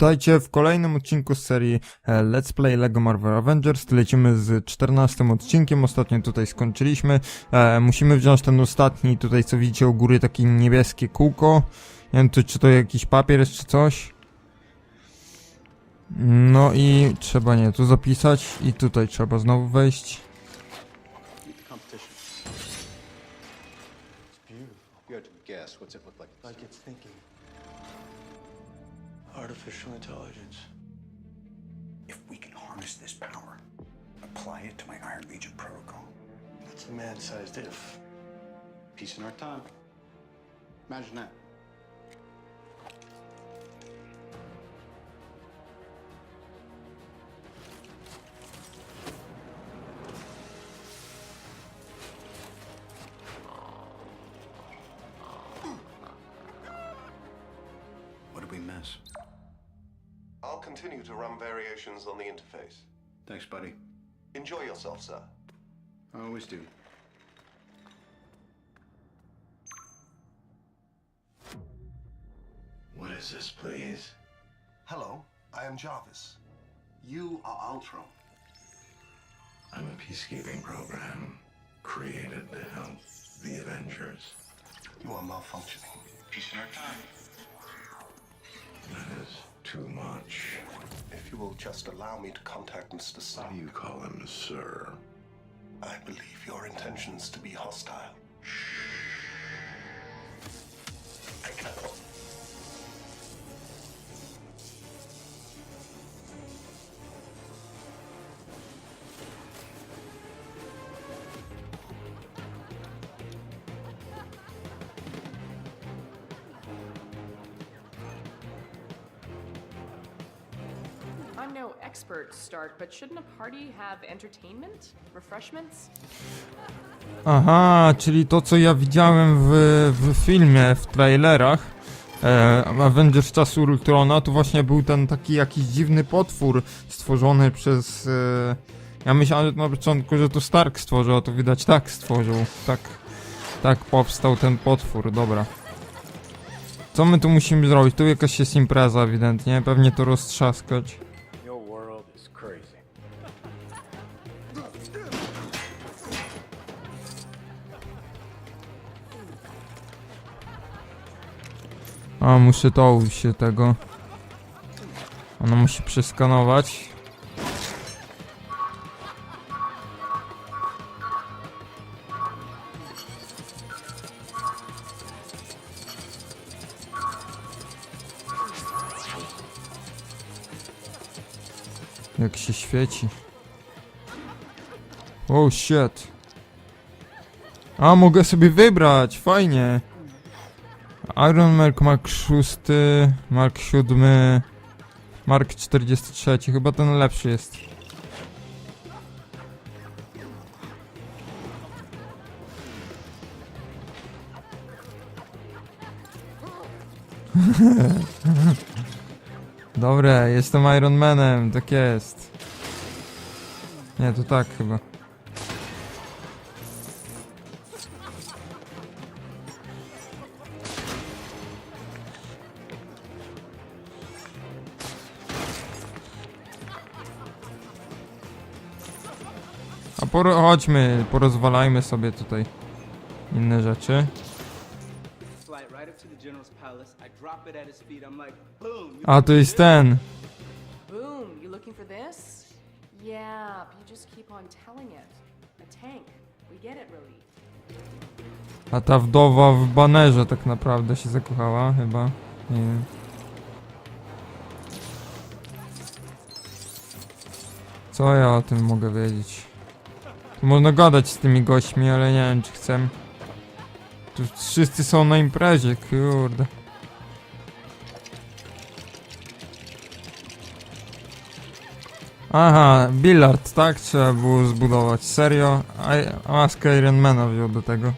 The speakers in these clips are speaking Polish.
Witajcie w kolejnym odcinku z serii e, Let's Play LEGO Marvel Avengers. Lecimy z 14 odcinkiem, ostatnio tutaj skończyliśmy. E, musimy wziąć ten ostatni, tutaj co widzicie u góry, takie niebieskie kółko. Nie wiem, czy to jakiś papier czy coś. No i trzeba, nie, tu zapisać i tutaj trzeba znowu wejść. Artificial intelligence. If we can harness this power, apply it to my Iron Legion protocol. That's a man-sized if. Peace in our time. Imagine that. What did we miss? I'll continue to run variations on the interface. Thanks, buddy. Enjoy yourself, sir. I always do. What is this, please? Hello, I am Jarvis. You are Ultron. I'm a peacekeeping program created to help the Avengers. You are malfunctioning. Peace in our time. That is too much. If you will just allow me to contact Mr. Stark, You call him Sir. I believe your intentions to be hostile. I'm no expert, Stark, but shouldn't a party have entertainment? Refreshments? Aha, czyli to co ja widziałem w, w filmie, w trailerach e, Avengers czasu Ultrona, to właśnie był ten taki jakiś dziwny potwór stworzony przez... E, ja myślałem na początku, że to Stark stworzył, a to widać tak stworzył, tak, tak powstał ten potwór, dobra. Co my tu musimy zrobić? Tu jakaś jest impreza ewidentnie, pewnie to roztrzaskać. A, muszę to się tego. Ono musi przeskanować. Jak się świeci. Oh shit. A, mogę sobie wybrać, fajnie. Iron Mark Mark 6, Mark 7, Mark 43, chyba ten lepszy jest. Dobre, jestem Iron Manem, tak jest. Nie, to tak chyba. Poro chodźmy, porozwalajmy sobie tutaj inne rzeczy. A to jest ten. Boom, you looking for this? Yeah, but you just keep on telling it. A tank. We get it, Relief. A ta wdowa w banerze tak naprawdę się zakochała chyba. Nie wiem. Co ja o tym mogę wiedzieć? Można gadać z tymi gośćmi, ale nie wiem czy chcę. Tu wszyscy są na imprezie, kurde. Aha, billard, tak? Trzeba było zbudować. Serio? A, maskę Ironmana wziął do tego.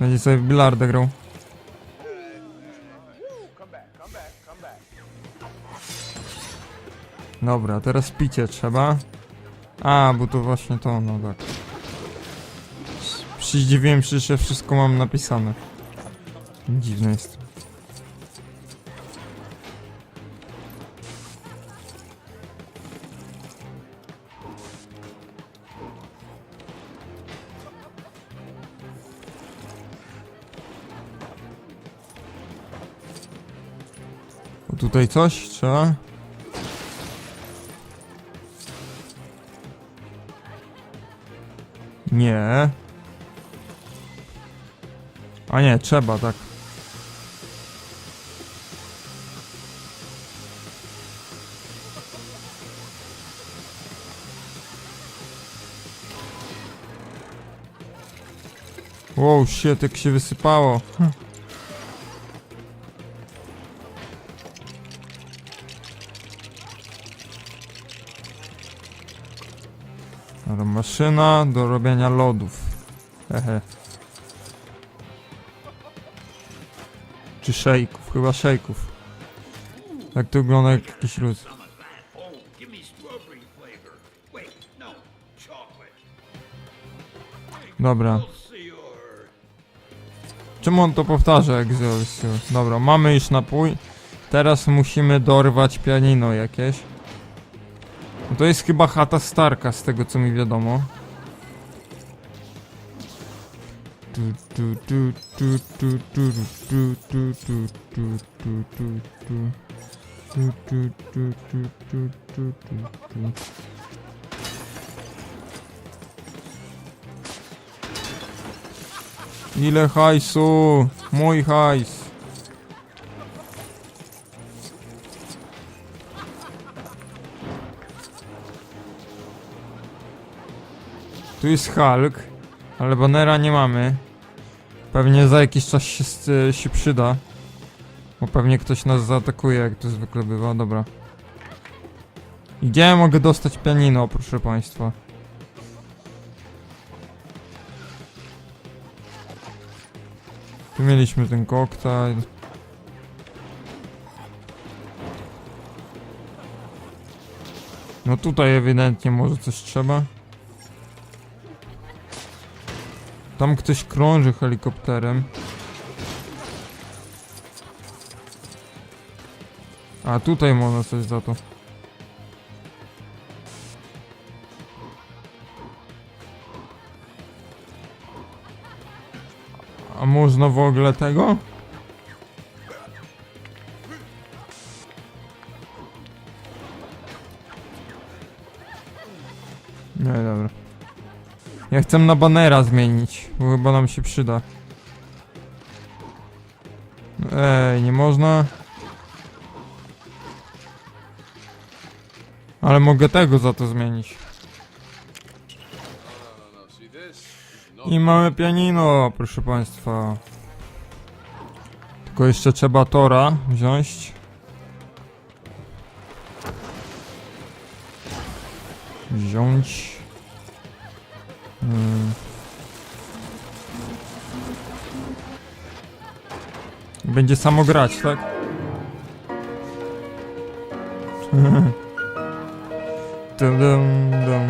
Będzie sobie w grał. Dobra, teraz picie trzeba. A, bo to właśnie to, no tak. Przyzdziwiłem się, że wszystko mam napisane. Dziwne jest. Tutaj coś trzeba? Nie. A nie, trzeba, tak. Wow, shit, jak się wysypało. Hm. Maszyna do robienia lodów. Hehe. Czy szejków? Chyba szejków. Tak to wygląda jak jakiś chocolate. Dobra. Czemu on to powtarza jak? Dobra, mamy już napój. Teraz musimy dorwać pianino jakieś. No to jest chyba chata Starka, z tego co mi wiadomo. Tu, tu, tu, tu, Tu jest Hulk, ale banera nie mamy. Pewnie za jakiś czas się, s- się przyda. Bo pewnie ktoś nas zaatakuje, jak to zwykle bywa. Dobra. I Gdzie mogę dostać pianino, proszę państwa? Tu mieliśmy ten koktajl. No tutaj ewidentnie może coś trzeba. Tam ktoś krąży helikopterem. A tutaj można coś za to. A można w ogóle tego? Nie, dobra. Ja chcę na banera zmienić, bo chyba nam się przyda. Ej, nie można. Ale mogę tego za to zmienić. I mamy pianino, proszę państwa. Tylko jeszcze trzeba tora wziąć. Wziąć. Hmm. Będzie samo grać, tak? dum, dum, dum.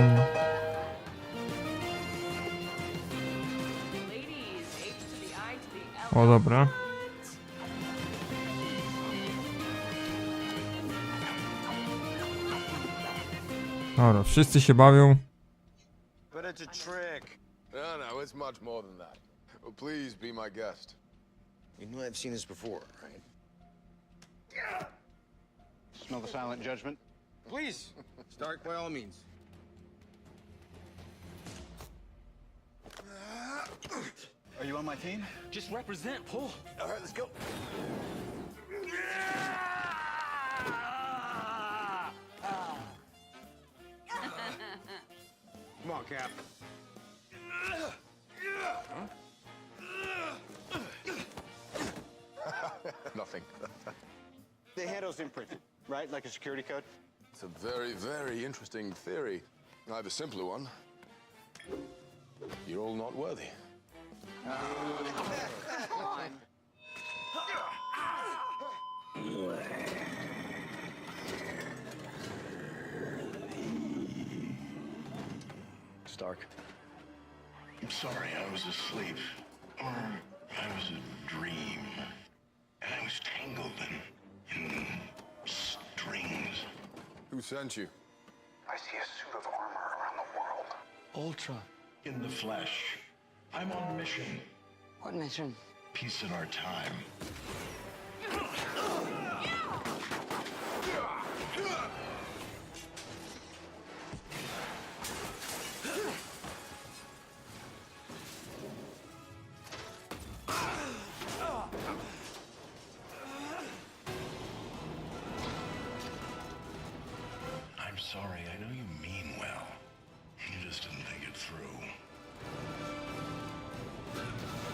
O, dobra. Dobra, wszyscy się bawią. But it's a trick. No, no, it's much more than that. Oh, please be my guest. You know I've seen this before, right? Smell the silent judgment? Please, Stark, by all means. Are you on my team? Just represent, pull. All right, let's go. Come on, Cap. Nothing. The handle's imprinted, right? Like a security code? It's a very, very interesting theory. I have a simpler one. You're all not worthy. Stark. I'm sorry, I was asleep. Or I was a dream. And I was tangled in, in strings. Who sent you? I see a suit of armor around the world. Ultra. In the flesh. I'm on mission. What mission? Peace in our time. sorry. I know you mean well. You just didn't think it through.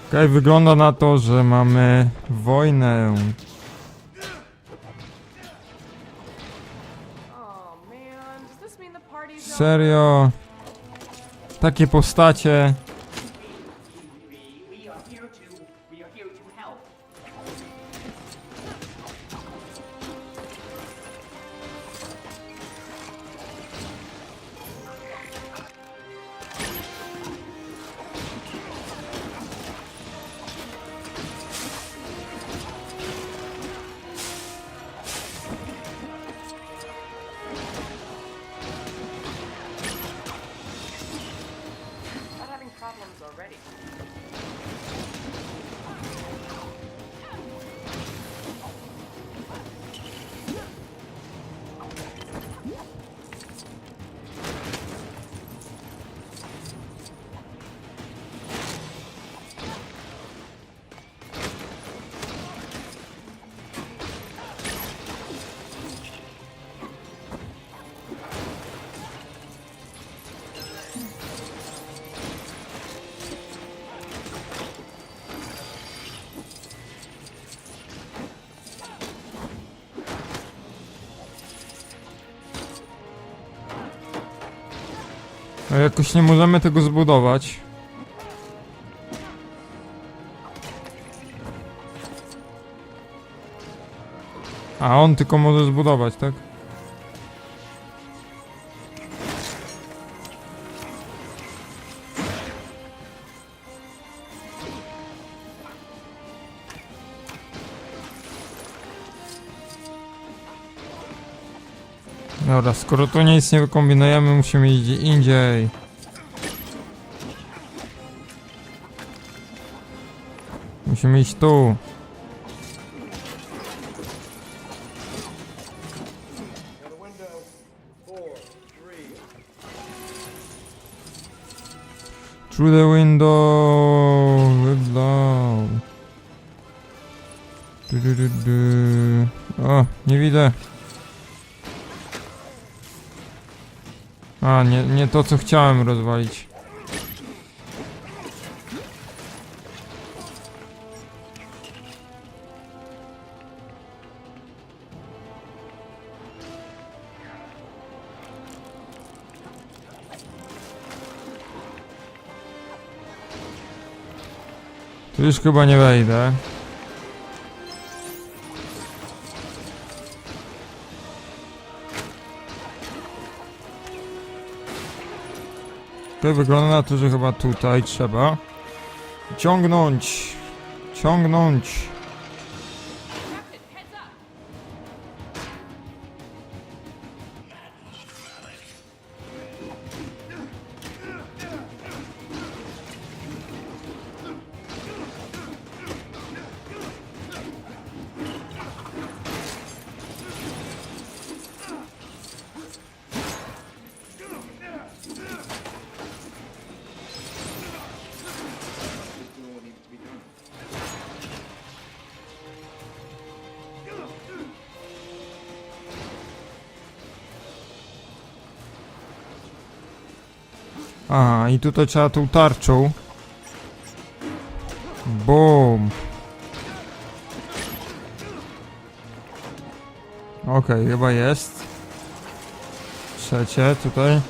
Okej, wygląda na to, że mamy wojnę. Oh? Serio. Takie postacie. Already. A jakoś nie możemy tego zbudować. A on tylko może zbudować, tak? Dobra, skoro tu nic nie wykombinujemy, musimy iść gdzie indziej. Musimy iść tu. Through the window. Wygląd. Du, du, du, du. O, nie widzę. A, nie, nie to co chciałem rozwalić. Tu już chyba nie wejdę. Wygląda na to, że chyba tutaj trzeba ciągnąć, ciągnąć. Aha, i tutaj trzeba tą tarczą. Boom. Okej, chyba jest. Trzecie tutaj.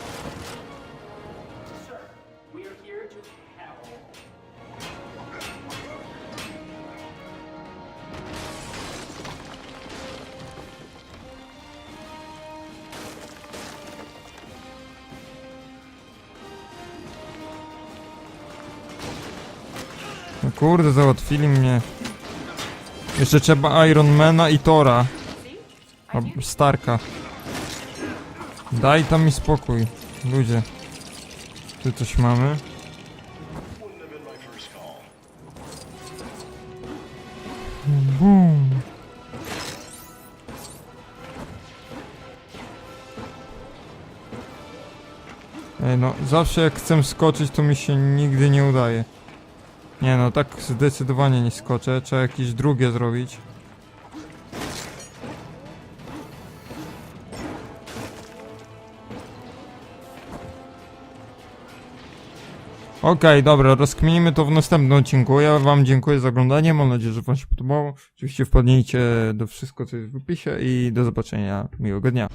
Kurde, załatwili mnie. Jeszcze trzeba Ironmana i Tora. Starka. Daj tam mi spokój, ludzie. Tu coś mamy. Boom. Ej no, zawsze jak chcę skoczyć, to mi się nigdy nie udaje. Nie no, tak zdecydowanie nie skoczę. Trzeba jakieś drugie zrobić. Okej, okay, dobra, rozkminimy to w następnym odcinku. Ja wam dziękuję za oglądanie, mam nadzieję, że wam się podobało. Oczywiście wpadnijcie do wszystko, co jest w opisie i do zobaczenia. Miłego dnia.